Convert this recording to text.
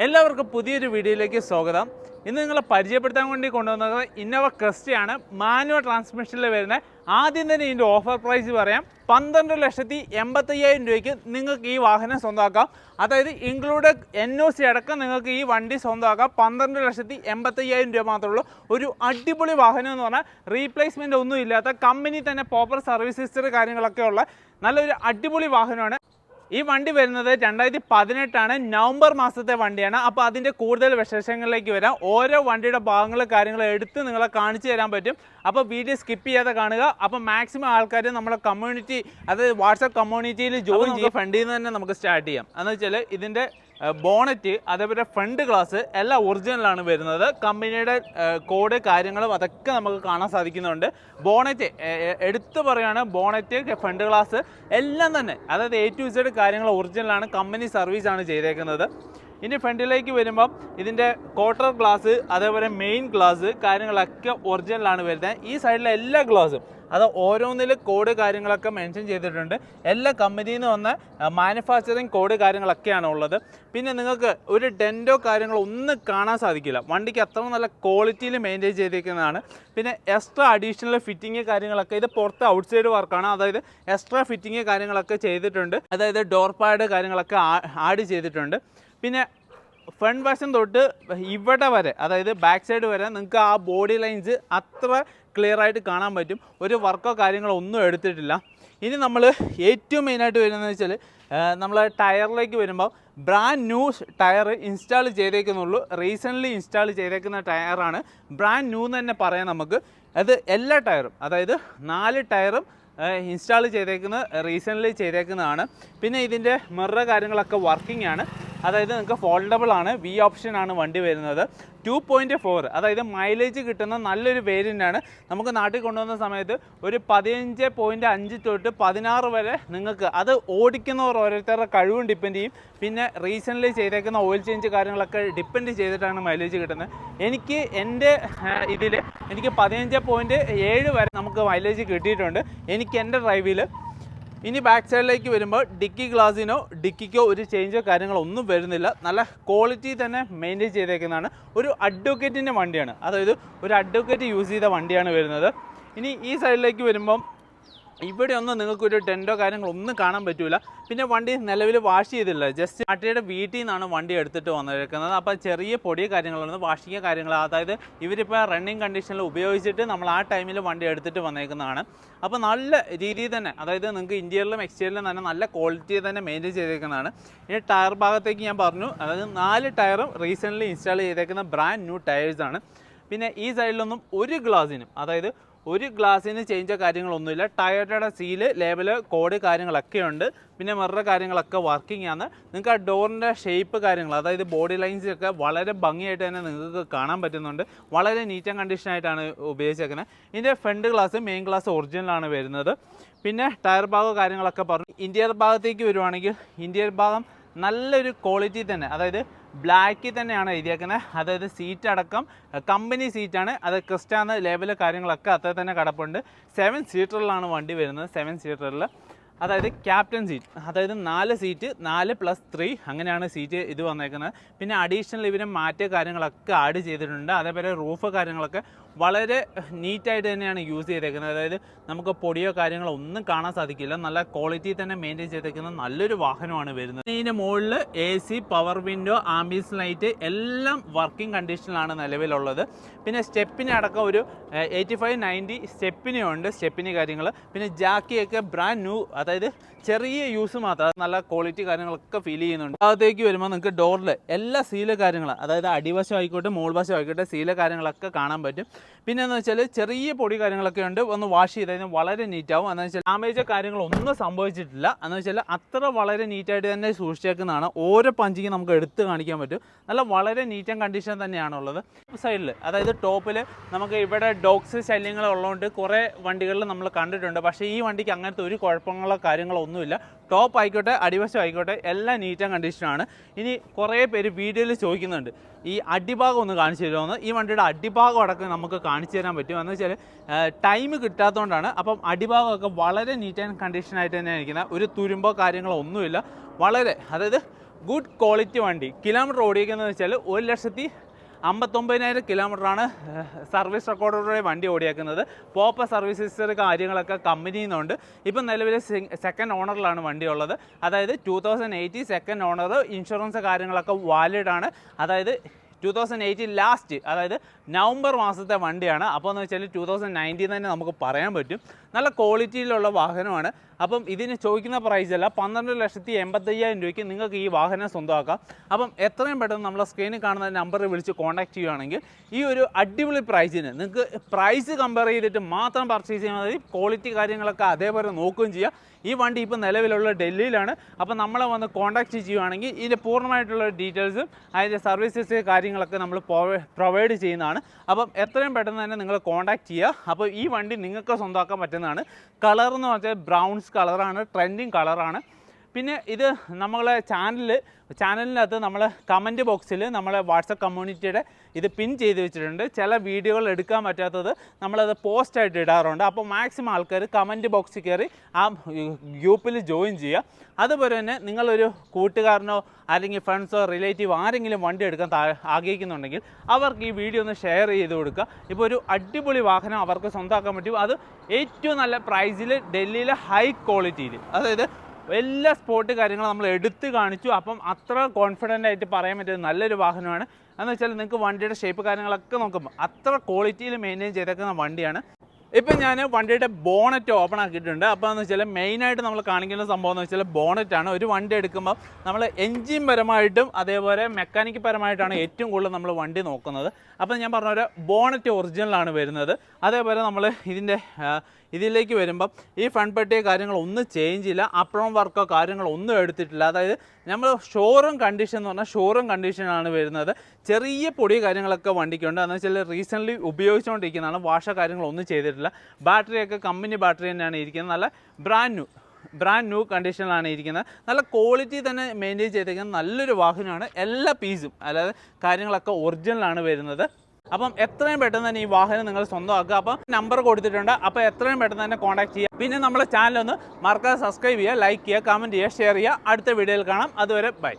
എല്ലാവർക്കും പുതിയൊരു വീഡിയോയിലേക്ക് സ്വാഗതം. ഇന്ന് നിങ്ങളെ പരിചയപ്പെടുത്താൻ വേണ്ടി കൊണ്ടുവന്നത് ഇന്നോവ ക്രിസ്റ്റയാണ്. മാനുവൽ ട്രാൻസ്മിഷനിൽ വരുന്ന ആദ്യം തന്നെ ഇതിന്റെ ഓഫർ പ്രൈസ് പറയാം. പന്ത്രണ്ട് ലക്ഷത്തി എൺപത്തയ്യായിരം രൂപയ്ക്ക് നിങ്ങൾക്ക് ഈ വാഹനം സ്വന്തമാക്കാം. അതായത് ഇൻക്ലൂഡ് എൻ ഒ സി അടക്കം നിങ്ങൾക്ക് ഈ വണ്ടി സ്വന്തമാക്കാം. പന്ത്രണ്ട് ലക്ഷത്തി എൺപത്തയ്യായിരം രൂപ മാത്രമേ ഉള്ളൂ. ഒരു അടിപൊളി വാഹനം എന്ന് പറഞ്ഞാൽ റീപ്ലേസ്മെന്റ് ഒന്നും ഇല്ലാത്ത കമ്പനി തന്നെ പ്രോപ്പർ സർവീസ് ഹിസ്റ്ററി കാര്യങ്ങളൊക്കെ ഉള്ള നല്ലൊരു അടിപൊളി വാഹനമാണ്. ഈ വണ്ടി വരുന്നത് രണ്ടായിരത്തി പതിനെട്ടാണ് നവംബർ മാസത്തെ വണ്ടിയാണ്. അപ്പോൾ അതിന്റെ കൂടുതൽ വിശേഷങ്ങളിലേക്ക് വരാം. ഓരോ വണ്ടിയുടെ ഭാഗങ്ങൾ കാര്യങ്ങൾ എടുത്ത് നിങ്ങളെ കാണിച്ചു തരാൻ പറ്റും. അപ്പോൾ വീഡിയോ സ്കിപ്പ് ചെയ്യാതെ കാണുക. അപ്പോൾ മാക്സിമം ആൾക്കാർ നമ്മുടെ കമ്മ്യൂണിറ്റി അതായത് വാട്സപ്പ് കമ്മ്യൂണിറ്റിയിൽ ജോയിൻ ചെയ്യും. ഫണ്ടിൽ നിന്ന് തന്നെ നമുക്ക് സ്റ്റാർട്ട് ചെയ്യാം. എന്ന് വെച്ചാൽ ഇതിന്റെ ബോണറ്റ് അതേപോലെ ഫ്രണ്ട് ഗ്ലാസ് എല്ലാം ഒറിജിനലാണ് വരുന്നത്. കമ്പനിയുടെ കോഡ് കാര്യങ്ങളും അതൊക്കെ നമുക്ക് കാണാൻ സാധിക്കുന്നുണ്ട്. ബോണറ്റ് എടുത്തു പറയുകയാണ് ബോണറ്റ് ഫ്രണ്ട് ഗ്ലാസ് എല്ലാം തന്നെ. അതായത് എ ടു ഇസഡ് കാര്യങ്ങൾ ഒറിജിനലാണ് കമ്പനി സർവീസാണ് ചെയ്തേക്കുന്നത്. ഇനി ഫ്രണ്ടിലേക്ക് വരുമ്പം ഇതിന്റെ ക്വാർട്ടർ ഗ്ലാസ് അതേപോലെ മെയിൻ ഗ്ലാസ് കാര്യങ്ങളൊക്കെ ഒറിജിനലാണ് വരുന്നത്. ഈ സൈഡിലെ എല്ലാ ഗ്ലാസും അത് ഓരോന്നിൽ കോഡ് കാര്യങ്ങളൊക്കെ മെൻഷൻ ചെയ്തിട്ടുണ്ട്. എല്ലാ കമ്പനിയിൽ നിന്ന് വന്ന മാനുഫാക്ചറിങ് കോഡ് കാര്യങ്ങളൊക്കെയാണ് ഉള്ളത്. പിന്നെ നിങ്ങൾക്ക് ഒരു ഡെന്റോ കാര്യങ്ങളോ ഒന്നും കാണാൻ സാധിക്കില്ല. വണ്ടിക്ക് അത്ര നല്ല ക്വാളിറ്റിയിൽ മെയിന്റെയിൻ ചെയ്തിരിക്കുന്നതാണ്. പിന്നെ എക്സ്ട്രാ അഡീഷണൽ ഫിറ്റിങ് കാര്യങ്ങളൊക്കെ ഇത് പുറത്ത് ഔട്ട്സൈഡ് വർക്കാണ് അതായത് എക്സ്ട്രാ ഫിറ്റിങ് കാര്യങ്ങളൊക്കെ ചെയ്തിട്ടുണ്ട്. അതായത് ഡോർ പാഡ് കാര്യങ്ങളൊക്കെ ആഡ് ചെയ്തിട്ടുണ്ട്. പിന്നെ ഫ്രണ്ട് വശം തൊട്ട് ഇവിടെ വരെ അതായത് ബാക്ക് സൈഡ് വരെ നിങ്ങൾക്ക് ആ ബോഡി ലൈൻസ് അത്ര ക്ലിയർ ആയിട്ട് കാണാൻ പറ്റും. ഒരു വർക്കോ കാര്യങ്ങളോ ഒന്നും എടുത്തിട്ടില്ല. ഇനി നമ്മൾ ഏറ്റവും മെയിനായിട്ട് വരുന്നത് വെച്ചാൽ നമ്മൾ ടയറിലേക്ക് വരുമ്പോൾ ബ്രാൻഡ് ന്യൂ ടയർ ഇൻസ്റ്റാൾ ചെയ്തേക്കുന്നുള്ളൂ. റീസെന്റ്ലി ഇൻസ്റ്റാൾ ചെയ്തേക്കുന്ന ടയറാണ് ബ്രാൻഡ് ന്യൂ എന്ന് തന്നെ പറയാം നമുക്ക്. അത് എല്ലാ ടയറും അതായത് നാല് ടയറും ഇൻസ്റ്റാൾ ചെയ്തേക്കുന്നത് റീസെന്റ്ലി ചെയ്തേക്കുന്നതാണ്. പിന്നെ ഇതിന്റെ മിറർ കാര്യങ്ങളൊക്കെ വർക്കിംഗ് ആണ്. അതായത് നിങ്ങൾക്ക് ഫോൾഡബിൾ ആണ് വി ഓപ്ഷൻ ആണ് വണ്ടി വരുന്നത്. ടു പോയിന്റ് ഫോർ അതായത് മൈലേജ് കിട്ടുന്ന നല്ലൊരു വേരിയന്റ് ആണ്. നമുക്ക് നാട്ടിൽ കൊണ്ടുവന്ന സമയത്ത് ഒരു പതിനഞ്ച് പോയിന്റ് അഞ്ച് തൊട്ട് പതിനാറ് വരെ നിങ്ങൾക്ക് അത് ഓടിക്കുന്നവർ ഓരോരുത്തരുടെ കഴിവും ഡിപ്പെൻഡ് ചെയ്യും. പിന്നെ റീസെന്റ്ലി ചെയ്തേക്കുന്ന ഓയിൽ ചേഞ്ച് കാര്യങ്ങളൊക്കെ ഡിപ്പെൻഡ് ചെയ്തിട്ടാണ് മൈലേജ് കിട്ടുന്നത്. എനിക്ക് എന്റെ ഇതിൽ എനിക്ക് പതിനഞ്ച് പോയിന്റ് ഏഴ് വരെ നമുക്ക് മൈലേജ് കിട്ടിയിട്ടുണ്ട്. എനിക്ക് എന്റെ ഡ്രൈവിൽ ഇനി ബാക്ക് സൈഡിലേക്ക് വരുമ്പോൾ ഡിക്കി ഗ്ലാസിനോ ഡിക്കിക്കോ ഒരു ചേഞ്ചോ കാര്യങ്ങളോ ഒന്നും വരുന്നില്ല. നല്ല ക്വാളിറ്റി തന്നെ മെയിന്റെയിൻ ചെയ്തേക്കുന്നതാണ്. ഒരു അഡ്വക്കേറ്റിന്റെ വണ്ടിയാണ്. അതായത് ഒരു അഡ്വക്കേറ്റ് യൂസ് ചെയ്ത വണ്ടിയാണ് വരുന്നത്. ഇനി ഈ സൈഡിലേക്ക് വരുമ്പം ഇവിടെ ഒന്നും നിങ്ങൾക്ക് ഒരു ടെന്റോ കാര്യങ്ങളോ ഒന്നും കാണാൻ പറ്റില്ല പിന്നെ വണ്ടി നിലവിൽ വാഷ് ചെയ്തില്ല ജസ്റ്റ് അട്ടയുടെ വീട്ടിൽ നിന്നാണ് വണ്ടി എടുത്തിട്ട് വന്നിരിക്കുന്നത്. അപ്പോൾ ചെറിയ പൊടിയ കാര്യങ്ങളാണ് വാഷിങ് കാര്യങ്ങൾ അതായത് ഇവരിപ്പോൾ റണ്ണിങ് കണ്ടീഷനിൽ ഉപയോഗിച്ചിട്ട് നമ്മൾ ആ ടൈമിൽ വണ്ടി എടുത്തിട്ട് വന്നേക്കുന്നതാണ്. അപ്പോൾ നല്ല രീതിയിൽ തന്നെ അതായത് നിങ്ങൾക്ക് ഇന്ത്യയിലും എക്സ്റ്റീരിയറിലും തന്നെ നല്ല ക്വാളിറ്റി തന്നെ മെയിന്റെയിൻ ചെയ്തേക്കുന്നതാണ്. ഇനി ടയർ ഭാഗത്തേക്ക് ഞാൻ പറഞ്ഞു. അതായത് നാല് ടയറും റീസെന്റ്ലി ഇൻസ്റ്റാൾ ചെയ്തേക്കുന്ന ബ്രാൻഡ് ന്യൂ ടയേഴ്സാണ് പിന്നെ ഈ സൈഡിലൊന്നും ഒരു ഗ്ലാസിനും അതായത് ഒരു ഗ്ലാസ്സിന് ചേഞ്ചോ കാര്യങ്ങളൊന്നുമില്ല. ടയോട്ടയുടെ സീൽ ലേബൽ കോഡ് കാര്യങ്ങളൊക്കെ ഉണ്ട്. പിന്നെ മിറർ കാര്യങ്ങളൊക്കെ വർക്കിംഗ് ആണ്. നിങ്ങൾക്ക് ആ ഡോറിന്റെ ഷേപ്പ് കാര്യങ്ങൾ അതായത് ബോഡി ലൈൻസ് ഒക്കെ വളരെ ഭംഗിയായിട്ട് തന്നെ നിങ്ങൾക്ക് കാണാൻ പറ്റുന്നുണ്ട്. വളരെ നീറ്റ് ആൻഡ് കണ്ടീഷൻ ആയിട്ടാണ് ഉപയോഗിച്ചേക്കുന്നത് ഇതിന്റെ ഫ്രണ്ട് ഗ്ലാസ് മെയിൻ ഗ്ലാസ് ഒറിജിനലാണ് വരുന്നത്. പിന്നെ ടയർ ഭാഗം കാര്യങ്ങളൊക്കെ പറഞ്ഞു. ഇന്ത്യ ഭാഗത്തേക്ക് വരുവാണെങ്കിൽ ഇന്ത്യർ ഭാഗം നല്ലൊരു ക്വാളിറ്റി തന്നെ. അതായത് ബ്ലാക്കിൽ തന്നെയാണ് എഴുതിയേക്കുന്നത് അതായത് സീറ്റ് അടക്കം കമ്പനി സീറ്റാണ് അത് ക്രിസ്റ്റാന്ന് ലേബൽ കാര്യങ്ങളൊക്കെ അത്ര തന്നെ കിടപ്പുണ്ട് സെവൻ സീറ്ററിലാണ് വണ്ടി വരുന്നത്. സെവൻ സീറ്ററിൽ അതായത് ക്യാപ്റ്റൻ സീറ്റ് അതായത് നാല് സീറ്റ് നാല് പ്ലസ് ത്രീ അങ്ങനെയാണ് സീറ്റ് ഇത് വന്നേക്കുന്നത്. പിന്നെ അഡീഷണൽ ഇവരെ മാറ്റിയ കാര്യങ്ങളൊക്കെ ആഡ് ചെയ്തിട്ടുണ്ട്. അതേപോലെ റൂഫ് കാര്യങ്ങളൊക്കെ വളരെ നീറ്റായിട്ട് തന്നെയാണ് യൂസ് ചെയ്തേക്കുന്നത്. അതായത് നമുക്ക് പൊടിയോ കാര്യങ്ങളോ ഒന്നും കാണാൻ സാധിക്കില്ല. നല്ല ക്വാളിറ്റി തന്നെ മെയിന്റെയിൻ ചെയ്തേക്കുന്ന നല്ലൊരു വാഹനമാണ് വരുന്നത്. ഇതിന്റെ മുകളിൽ A C power window ambience light എല്ലാം വർക്കിംഗ് കണ്ടീഷനിലാണ് നിലവിലുള്ളത്. പിന്നെ സ്റ്റെപ്പിന് അടക്കം ഒരു എയ്റ്റി ഫൈവ് നയന്റി സ്റ്റെപ്പിനുണ്ട് സ്റ്റെപ്പിന് കാര്യങ്ങൾ പിന്നെ ജാക്കിയൊക്കെ ബ്രാൻഡ് ന്യൂ അതായത് ചെറിയ യൂസ് മാത്രം നല്ല ക്വാളിറ്റി കാര്യങ്ങളൊക്കെ ഫീൽ ചെയ്യുന്നുണ്ട്. അകത്തേക്ക് വരുമ്പോൾ നിങ്ങൾക്ക് ഡോറിൽ എല്ലാ സീല കാര്യങ്ങളും അതായത് അടിവശം ആയിക്കോട്ടെ മോൾവശം ആയിക്കോട്ടെ സീല കാര്യങ്ങളൊക്കെ കാണാൻ പറ്റും. പിന്നെ എന്ന് വെച്ചാൽ ചെറിയ പൊടി കാര്യങ്ങളൊക്കെ ഉണ്ട് ഒന്ന് വാഷ് ചെയ്ത് കഴിഞ്ഞാൽ വളരെ നീറ്റാവും എന്ന് വെച്ചാൽ ഡാമേജ് കാര്യങ്ങളൊന്നും സംഭവിച്ചിട്ടില്ല. എന്ന് വെച്ചാൽ അത്ര വളരെ നീറ്റായിട്ട് തന്നെ സൂക്ഷിച്ചേക്കുന്നതാണ്. ഓരോ പഞ്ചിങ് നമുക്ക് എടുത്ത് കാണിക്കാൻ പറ്റും. നല്ല വളരെ നീറ്റ് ആൻഡ് കണ്ടീഷൻ തന്നെയാണുള്ളത്. സൈഡിൽ അതായത് ടോപ്പിൽ നമുക്ക് ഇവിടെ ഡോഗ്സ് ശല്യങ്ങളുള്ളതുകൊണ്ട് കുറേ വണ്ടികളിൽ നമ്മൾ കണ്ടിട്ടുണ്ട്. പക്ഷേ ഈ വണ്ടിക്ക് അങ്ങനത്തെ ഒരു കുഴപ്പങ്ങളോ കാര്യങ്ങളോ ഒന്നുമില്ല. ടോപ്പ് ആയിക്കോട്ടെ അടിവശം ആയിക്കോട്ടെ എല്ലാം നീറ്റ് ആൻഡ് കണ്ടീഷനാണ് ഇനി കുറേ പേര് വീഡിയോയിൽ ചോദിക്കുന്നുണ്ട്. ഈ അടിഭാഗം ഒന്ന് കാണിച്ചു തരുമോ ഈ വണ്ടിയുടെ അടിഭാഗം അടക്കം നമുക്ക് കാണിച്ചു തരാൻ പറ്റും. എന്ന് വെച്ചാൽ ടൈം കിട്ടാത്തതുകൊണ്ടാണ് അപ്പം അടിഭാഗമൊക്കെ വളരെ നീറ്റ് ആൻഡ് കണ്ടീഷനായിട്ട് തന്നെ ഇരിക്കുന്നത്. ഒരു തുരുമ്പോ കാര്യങ്ങളോ ഒന്നുമില്ല. വളരെ അതായത് ഗുഡ് ക്വാളിറ്റി വണ്ടി. കിലോമീറ്റർ ഓടിക്കുന്നത് വെച്ചാൽ ഒരു ലക്ഷത്തി അമ്പത്തൊമ്പതിനായിരം കിലോമീറ്ററാണ് സർവീസ് റെക്കോർഡോടെ വണ്ടി ഓടിയേക്കുന്നത്. പോപ്പ സർവീസ് ഹിസ്റ്ററി കാര്യങ്ങളൊക്കെ കമ്പനിയിൽ നിന്നുണ്ട് ഇപ്പം നിലവിൽ സെക്കൻഡ് ഓണറിലാണ് വണ്ടി ഉള്ളത് അതായത് two thousand eighty second owner insurance കാര്യങ്ങളൊക്കെ വാലിഡ് ആണ്. അതായത് ടൂ തൗസൻഡ് എയ്റ്റീൻ ലാസ്റ്റ് അതായത് നവംബർ മാസത്തെ വണ്ടിയാണ്. അപ്പോൾ എന്ന് വെച്ചാൽ ടു തൗസൻഡ് നയന്റീൻ തന്നെ നമുക്ക് പറയാൻ പറ്റും. നല്ല ക്വാളിറ്റിയിലുള്ള വാഹനമാണ്. അപ്പം ഇതിന് ചോദിക്കുന്ന പ്രൈസ് അല്ല പന്ത്രണ്ട് ലക്ഷത്തി എൺപത്തയ്യായിരം രൂപയ്ക്ക് നിങ്ങൾക്ക് ഈ വാഹനം സ്വന്തമാക്കാം. അപ്പം എത്രയും പെട്ടെന്ന് നമ്മളെ സ്ക്രീനിൽ കാണുന്ന നമ്പറിൽ വിളിച്ച് കോൺടാക്ട് ചെയ്യുകയാണെങ്കിൽ ഈ ഒരു അടിപൊളി പ്രൈസിന് നിങ്ങൾക്ക് പ്രൈസ് കമ്പയർ ചെയ്തിട്ട് മാത്രം പർച്ചേസ് ചെയ്യാൻ മതി. ക്വാളിറ്റി കാര്യങ്ങളൊക്കെ അതേപോലെ നോക്കുകയും ചെയ്യാം. ഈ വണ്ടി ഇപ്പോൾ നിലവിലുള്ള ഡൽഹിയിലാണ്. അപ്പം നമ്മളെ വന്ന് കോൺടാക്ട് ചെയ്യുകയാണെങ്കിൽ ഇതിന്റെ പൂർണമായിട്ടുള്ള ഡീറ്റെയിൽസും അതിന്റെ സർവീസസ് കാര്യങ്ങളൊക്കെ നമ്മൾ പ്രൊവൈഡ് ചെയ്യുന്നതാണ്. അപ്പം എത്രയും പെട്ടെന്ന് തന്നെ നിങ്ങൾ കോൺടാക്ട് ചെയ്യുക. അപ്പോൾ ഈ വണ്ടി നിങ്ങൾക്ക് സ്വന്തമാക്കാൻ പറ്റുന്നതാണ്. കളർ എന്ന് പറഞ്ഞാൽ ബ്രൗൺസ് കളറാണ് ട്രെൻഡിങ് കളറാണ്. പിന്നെ ഇത് നമ്മളെ ചാനലിൽ ചാനലിനകത്ത് നമ്മൾ കമന്റ് ബോക്സിൽ നമ്മളെ വാട്സപ്പ് കമ്മ്യൂണിറ്റിയുടെ ഇത് പിൻ ചെയ്ത് വെച്ചിട്ടുണ്ട്. ചില വീഡിയോകൾ എടുക്കാൻ പറ്റാത്തത് നമ്മളത് പോസ്റ്റായിട്ട് ഇടാറുണ്ട്. അപ്പോൾ മാക്സിമം ആൾക്കാർ കമന്റ് ബോക്സിൽ കയറി ആ ഗ്രൂപ്പിൽ ജോയിൻ ചെയ്യുക. അതുപോലെ തന്നെ നിങ്ങളൊരു കൂട്ടുകാരനോ അല്ലെങ്കിൽ ഫ്രണ്ട്സോ റിലേറ്റീവ് ആരെങ്കിലും വണ്ടി എടുക്കാൻ ആഗ്രഹിക്കുന്നുണ്ടെങ്കിൽ അവർക്ക് ഈ വീഡിയോ ഒന്ന് ഷെയർ ചെയ്ത് കൊടുക്കുക. ഇപ്പോൾ ഒരു അടിപൊളി വാഹനം അവർക്ക് സ്വന്തമാക്കാൻ പറ്റും. അത് ഏറ്റവും നല്ല പ്രൈസിൽ ഡൽഹിയിലെ ഹൈ ക്വാളിറ്റിയിൽ അതായത് എല്ലാ സ്പോട്ട് കാര്യങ്ങളും നമ്മൾ എടുത്ത് കാണിച്ചു. അപ്പം അത്ര കോൺഫിഡന്റ് ആയിട്ട് പറയാൻ പറ്റുന്ന നല്ലൊരു വാഹനമാണ്. എന്ന് വെച്ചാൽ നിങ്ങൾക്ക് വണ്ടിയുടെ ഷേപ്പ് കാര്യങ്ങളൊക്കെ നോക്കുമ്പോൾ അത്ര ക്വാളിറ്റിയിൽ മെയിന്റെയിൻ ചെയ്തേക്കുന്ന വണ്ടിയാണ്. ഇപ്പം ഞാൻ വണ്ടിയുടെ ബോണറ്റ് ഓപ്പൺ ആക്കിയിട്ടുണ്ട്. അപ്പോൾ എന്ന് വെച്ചാൽ മെയിനായിട്ട് നമ്മൾ കാണിക്കുന്ന സംഭവം എന്ന് വെച്ചാൽ ബോണറ്റാണ്. ഒരു വണ്ടി എടുക്കുമ്പോൾ നമ്മൾ എൻജിൻ പരമായിട്ടും അതേപോലെ മെക്കാനിക് പരമായിട്ടാണ് ഏറ്റവും കൂടുതൽ നമ്മൾ വണ്ടി നോക്കുന്നത്. അപ്പോൾ ഞാൻ പറഞ്ഞ പോലെ ബോണറ്റ് ഒറിജിനലാണ് വരുന്നത്. അതേപോലെ നമ്മൾ ഇതിന്റെ ഇതിലേക്ക് വരുമ്പം ഈ ഫ്രണ്ട് പട്ടിയ കാര്യങ്ങളൊന്നും ചേഞ്ച് ഇല്ല. അപ്രോൺ വർക്കോ കാര്യങ്ങളോ ഒന്നും എടുത്തിട്ടില്ല. അതായത് നമ്മൾ ഷോറൂം കണ്ടീഷൻ എന്ന് പറഞ്ഞാൽ ഷോറൂം കണ്ടീഷനാണ് വരുന്നത്. ചെറിയ പൊടി കാര്യങ്ങളൊക്കെ വണ്ടിക്കുണ്ട്. എന്ന് വെച്ചാൽ റീസെന്റ്ലി ഉപയോഗിച്ചുകൊണ്ടിരിക്കുന്നതാണ്. വാഷ കാര്യങ്ങളൊന്നും ചെയ്തിട്ടില്ല. ബാറ്ററിയൊക്കെ കമ്പനി ബാറ്ററി തന്നെയാണ് ഇരിക്കുന്നത്. നല്ല ബ്രാൻഡ് ന്യൂ ബ്രാൻഡ് ന്യൂ കണ്ടീഷനിലാണ് ഇരിക്കുന്നത്. നല്ല ക്വാളിറ്റി തന്നെ മെയിന്റെയിൻ ചെയ്തിരിക്കുന്നത്. നല്ലൊരു വാഹനമാണ്. എല്ലാ പീസും അതായത് കാര്യങ്ങളൊക്കെ ഒറിജിനലാണ് വരുന്നത്. അപ്പം എത്രയും പെട്ടെന്ന് തന്നെ ഈ വാഹനം നിങ്ങൾ സ്വന്തമാക്കുക. അപ്പം നമ്പർ കൊടുത്തിട്ടുണ്ട്. അപ്പോൾ എത്രയും പെട്ടെന്ന് തന്നെ കോൺടാക്ട് ചെയ്യുക. പിന്നെ നമ്മുടെ ചാനൽ ഒന്ന് മറക്കാതെ സബ്സ്ക്രൈബ് ചെയ്യുക ലൈക്ക് ചെയ്യുക കമന്റ് ചെയ്യുക ഷെയർ ചെയ്യുക. അടുത്ത വീഡിയോയിൽ കാണാം. അതുവരെ ബൈ